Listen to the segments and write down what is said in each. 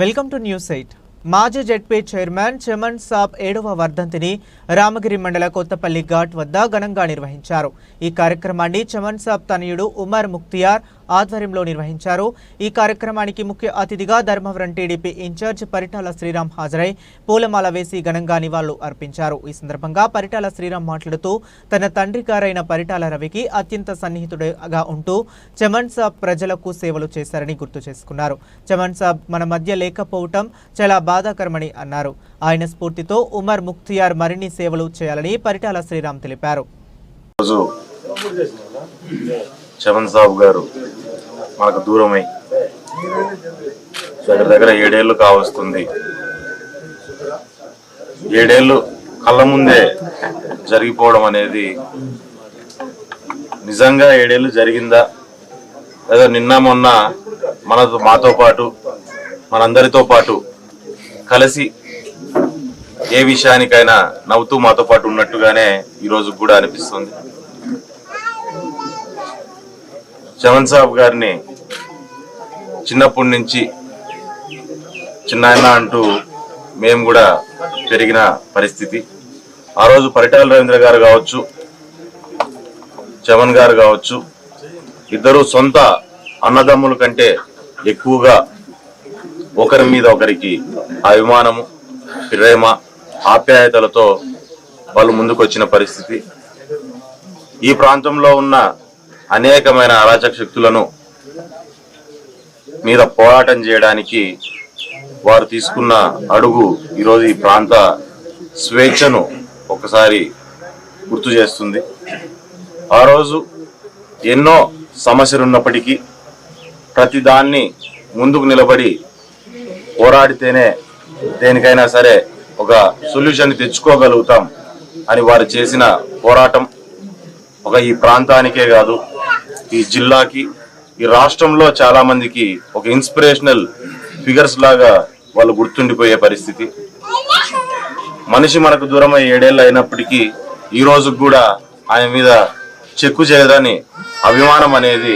Welcome to news eight. మాజీ ZP chairman Chaman సాబ్ ఏడవ వర్ధంతిని రామగిరి మండల కొత్తపల్లి ఘాట్ వద్ద ఘనంగా నిర్వహించారు. ఈ కార్యక్రమాన్ని చమన్ సాబ్ తనయుడు ఉమర్ ముక్తియార్ ఆధ్వర్యంలో నిర్వహించారు. ఈ కార్యక్రమానికి ముఖ్య అతిథిగా ధర్మవరం టీడీపీ ఇన్ఛార్జ్ పరిటాల శ్రీరామ్ హాజరై పూలమాల వేసి ఘనంగా నివాళులు అర్పించారు. ఈ సందర్భంగా పరిటాల శ్రీరామ్ మాట్లాడుతూ తన తండ్రి గారైన పరిటాల రవికి అత్యంత సన్నిహితుడిగా ఉంటూ చమన్ సాబ్ ప్రజలకు సేవలు చేశారని గుర్తు చేసుకున్నారు. చమన్ సాబ్ మన మధ్య లేకపోవటం చాలా బాధాకరమని అన్నారు. ఆయన స్ఫూర్తితో ఉమర్ ముక్తియార్ మరిన్ని సేవలు చేయాలని పరిటాల శ్రీరామ్ తెలిపారు. చమన్ సాబ్ గారు మనకు దూరమై. దగ్గర దగ్గర ఏడేళ్ళు కావస్తుంది. ఏడేళ్ళు కళ్ళ ముందే జరిగిపోవడం అనేది నిజంగా ఏడేళ్ళు జరిగిందా? లేదా నిన్న మొన్న మనతో మాతో పాటు మనందరితో పాటు కలిసి ఏ విషయానికైనా నవ్వుతూ మాతో పాటు ఉన్నట్టుగానే ఈ రోజు కూడా అనిపిస్తుంది. చమన్ సాబ్ గారిని చిన్నప్పటి నుంచి చిన్నాయన అంటూ మేము కూడా పెరిగిన పరిస్థితి. ఆ రోజు పరిటాల రవీంద్ర గారు కావచ్చు చమన్ గారు కావచ్చు ఇద్దరు సొంత అన్నదమ్ముల కంటే ఎక్కువగా ఒకరి మీద ఒకరికి అభిమానము ప్రేమ ఆప్యాయతలతో వాళ్ళు ముందుకొచ్చిన పరిస్థితి. ఈ ప్రాంతంలో ఉన్న అనేకమైన అరాచక శక్తులను మీద పోరాటం చేయడానికి వారు తీసుకున్న అడుగు ఈరోజు ఈ ప్రాంత స్వేచ్ఛను ఒకసారి గుర్తు చేస్తుంది. ఆ రోజు ఎన్నో సమస్యలు ఉన్నప్పటికీ ప్రతిదాన్ని ముందుకు నిలబడి పోరాడితేనే దేనికైనా సరే ఒక సొల్యూషన్ తెచ్చుకోగలుగుతాం అని వారు చేసిన పోరాటం ఒక ఈ ప్రాంతానికే కాదు ఈ జిల్లాకి ఈ రాష్ట్రంలో చాలా మందికి ఒక ఇన్స్పిరేషనల్ ఫిగర్స్ లాగా వాళ్ళు గుర్తుండిపోయే పరిస్థితి. మనిషి మనకు దూరం ఏడేళ్ళు అయినప్పటికీ ఈ రోజు కూడా ఆయన మీద చెక్కు చేయదని అభిమానం అనేది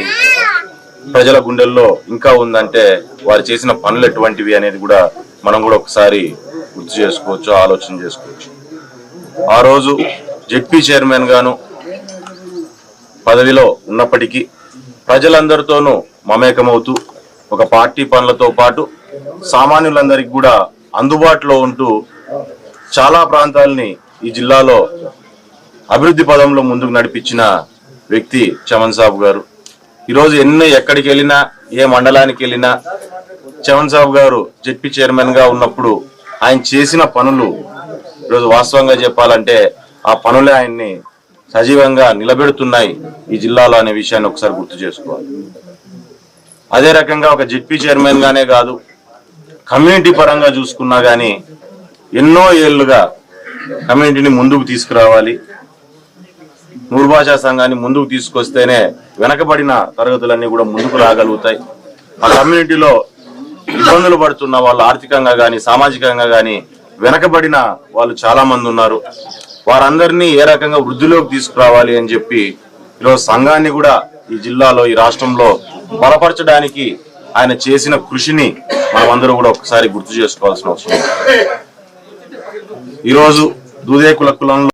ప్రజల గుండెల్లో ఇంకా ఉందంటే వారు చేసిన పనులు ఎటువంటివి అనేది కూడా మనం కూడా ఒకసారి గుర్తు చేసుకోవచ్చు ఆలోచన చేసుకోవచ్చు. ఆ రోజు జెడ్పీ చైర్మన్ గాను పదవిలో ఉన్నప్పటికీ ప్రజలందరితోనూ మమేకమవుతూ ఒక పార్టీ పనులతో పాటు సామాన్యులందరికీ కూడా అందుబాటులో ఉంటూ చాలా ప్రాంతాలని ఈ జిల్లాలో అభివృద్ధి పదంలో ముందుకు నడిపించిన వ్యక్తి చమన్ సాబు గారు. ఈరోజు ఎన్ని ఎక్కడికి వెళ్ళినా ఏ మండలానికి వెళ్ళినా చమన్ సాబు గారు జడ్పీ చైర్మన్గా ఉన్నప్పుడు ఆయన చేసిన పనులు ఈరోజు వాస్తవంగా చెప్పాలంటే ఆ పనులే ఆయన్ని సజీవంగా నిలబెడుతున్నాయి ఈ జిల్లాలో అనే విషయాన్ని ఒకసారి గుర్తు చేసుకోవాలి. అదే రకంగా ఒక జెడ్పీ చైర్మన్ గానే కాదు కమ్యూనిటీ పరంగా చూసుకున్నా కానీ ఎన్నో ఏళ్ళుగా కమ్యూనిటీని ముందుకు తీసుకురావాలి. నూర్భాషా సంఘాన్ని ముందుకు తీసుకొస్తేనే వెనకబడిన తరగతులన్నీ కూడా ముందుకు రాగలుగుతాయి. ఆ కమ్యూనిటీలో ఇబ్బందులు పడుతున్న వాళ్ళు ఆర్థికంగా కానీ సామాజికంగా కానీ వెనకబడిన వాళ్ళు చాలా మంది ఉన్నారు. వారందరినీ ఏ రకంగా వృద్ధిలోకి తీసుకురావాలి అని చెప్పి ఈరోజు సంఘాన్ని కూడా ఈ జిల్లాలో ఈ రాష్ట్రంలో బలపరచడానికి ఆయన చేసిన కృషిని మనమందరూ కూడా ఒకసారి గుర్తు చేసుకోవాల్సిన అవసరం ఈరోజు దూదేకుల కులంలో